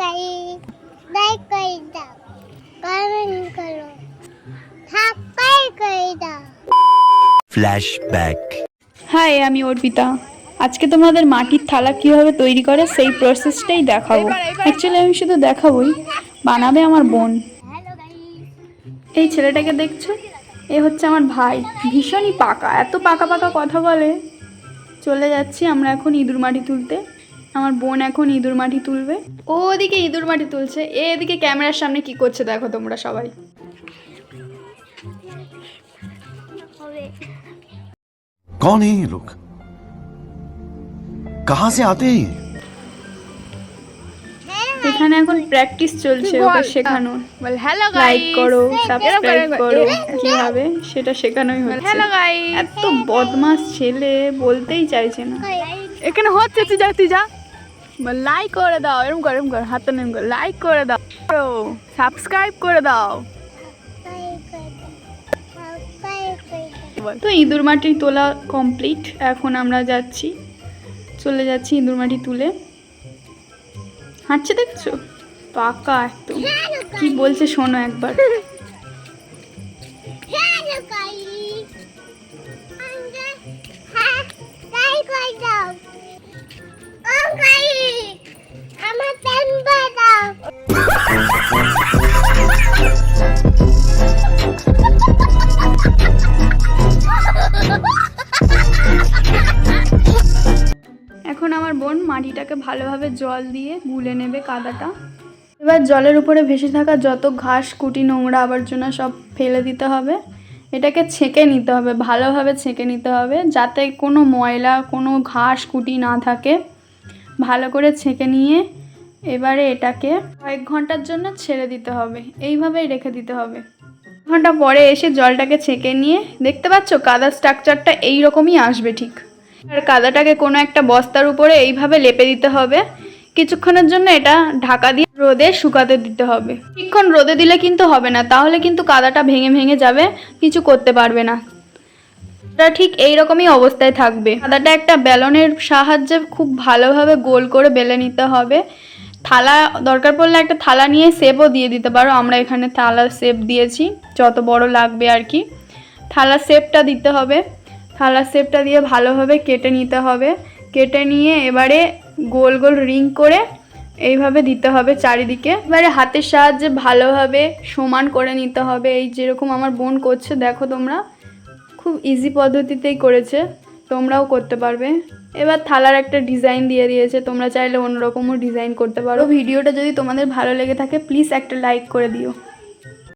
Guys like করে দাও। Comment করো সাবস্ক্রাইব করে দাও। Flashback. হাই আমি অর্পিতা। আজকে তোমাদের মাটির থালা কীভাবে তৈরি করে সেই প্রসেসটাই দেখাবো। অ্যাকচুয়ালি আমি শুধু দেখাবোই। বানাবে আমার বোন। এই ছেলেটাকে দেখছ? এ হচ্ছে আমার ভাই। ভীষণই পাকা। এত পাকা পাকা কথা বলে। চলে যাচ্ছি আমরা এখন ইঁদুর মাটি তুলতে। আমার বোন এখন ইঁদুর মাটি তুলবে ও ওদিকে ইঁদুর মাটি তুলছে এ এদিকে ক্যামেরার সামনে কি করছে দেখো তোমরা সবাই হবে कौन है ये लोग कहां से आते हैं ये এখানে এখন প্র্যাকটিস চলছে ওকে শেখানো বল হ্যালো লাইক গাইস করো সাবস্ক্রাইব এরকম করো এরকম কিভাবে সেটা শেখানোই হচ্ছে হ্যালো গাইস এত বদমাস ছেলে বলতেই চাইছে না এখানে হচ্ছে তুই যা তুই যা বল লাইক করে দাও এরকম কর এরকম কর, হাত নেম কর লাইক করে দাও সাবস্ক্রাইব করে দাও। তো ইঁদুর মাটি তোলা কমপ্লিট এখন আমরা যাচ্ছি, চলে যাচ্ছি ইঁদুর মাটি তুলে। হাঁটছে দেখছ? পাকা একদম। কি বলছে শোনো একবার। মাটিটাকে ভালোভাবে জল দিয়ে গুলে নেবে কাদাটা। এবার জলের উপরে ভেসে থাকা যত ঘাস, কুটি, নোংরা আবর্জনা সব ফেলে দিতে হবে। এটাকে ছেঁকে নিতে হবে, ভালোভাবে ছেঁকে নিতে হবে যাতে কোনো ময়লা, কোনো ঘাস, কুটি না থাকে। ভালো করে ছেঁকে নিয়ে এবারে এটাকে কয়েক ঘণ্টার জন্য ছেড়ে দিতে হবে, এইভাবেই রেখে দিতে হবে। ঘণ্টা পরে এসে জলটাকে ছেঁকে নিয়ে, দেখতে পাচ্ছ কাদা স্ট্রাকচারটা এই রকমই আসবে ঠিক। আর কাদাটাকে কোনো একটা বস্তার উপরে এইভাবে লেপে দিতে হবে। কিছুক্ষণের জন্য এটা ঢাকা দিয়ে রোদে শুকাতে দিতে হবে। কিছুক্ষণ রোদে দিলে কিন্তু হবে না, তাহলে কিন্তু কাদাটা ভেঙে ভেঙে যাবে, কিছু করতে পারবে না। এটা ঠিক এই রকমই অবস্থায় থাকবে। কাদাটা একটা বেলনের সাহায্যে খুব ভালোভাবে গোল করে বেলে নিতে হবে। থালা দরকার পড়লে একটা থালা নিয়ে সেপও দিয়ে দিতে পারো। আমরা এখানে থালা সেপ দিয়েছি, যত বড় লাগবে আর কি। থালা সেপটা দিতে হবে। থালা সেপটা দিয়ে ভালোভাবে কেটে নিতে হবে। কেটে নিয়ে এবারে গোল গোল রিং করে এইভাবে দিতে হবে চারিদিকে। এবারে হাতের সাহায্যে ভালোভাবে সমান করে নিতে হবে। এই যেরকম আমার বোন করছে, দেখো তোমরা, খুব ইজি পদ্ধতিতেই করেছে, তোমরাও করতে পারবে। এবার থালার একটা ডিজাইন দিয়ে দিয়েছে, তোমরা চাইলে অন্যরকমও ডিজাইন করতে পারো। ভিডিওটা যদি তোমাদের ভালো লেগে থাকে প্লিজ একটা লাইক করে দিও।